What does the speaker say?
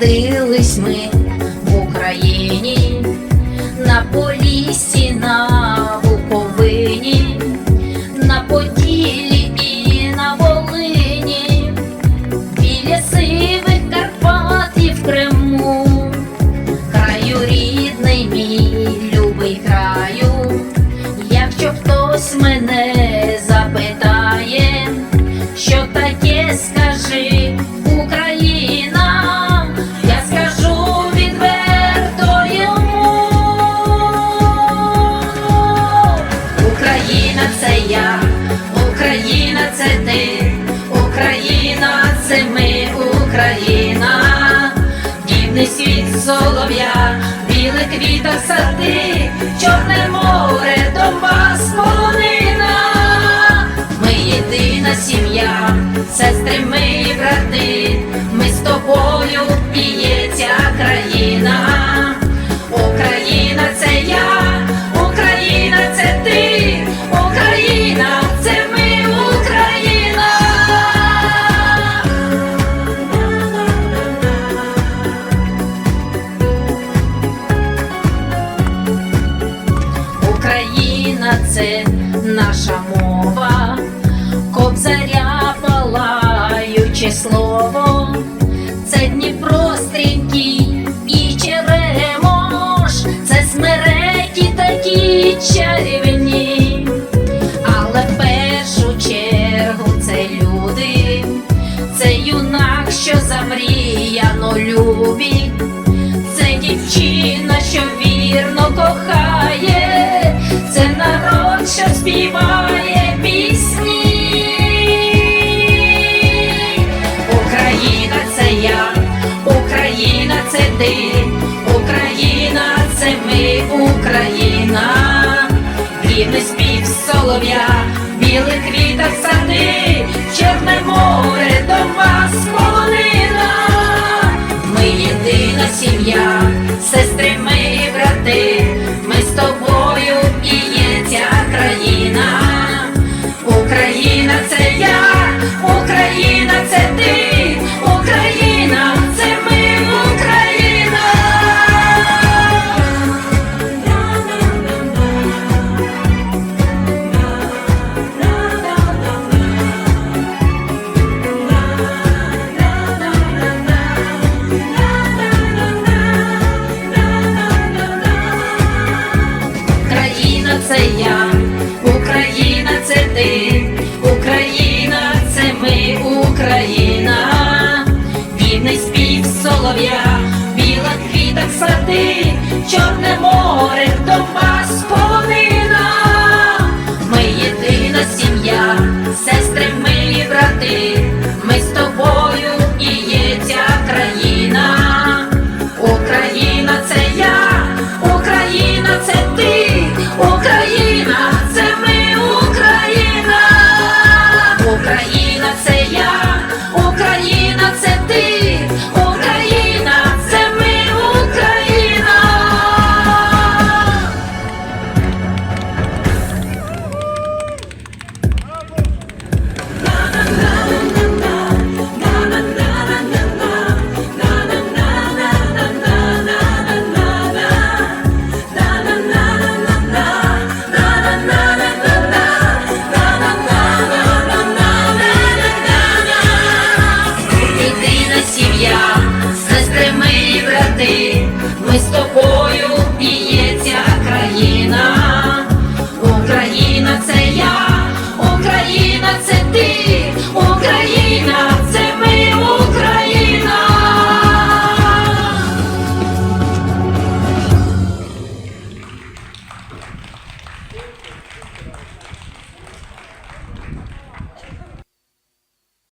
Народились ми. Україна, дівний світ солов'я, білих квіток сади, чорне море, Донбас, полонина. Ми єдина сім'я, сестри, ми і брати, ми з тобою б'ється країна. Це наша мова, кобзаря палаюче слово, це Дніпро стрінький і Черемош, це смереті такі чарівні, але в першу чергу це люди, це юнак, що замріяно любить. Ти, Україна це ми, Україна, Гідний спів солов'я, білих квітах сади, Чорне море, Україна, Вільний спів солов'я, біла квіток сади, Чорне море, Донбас,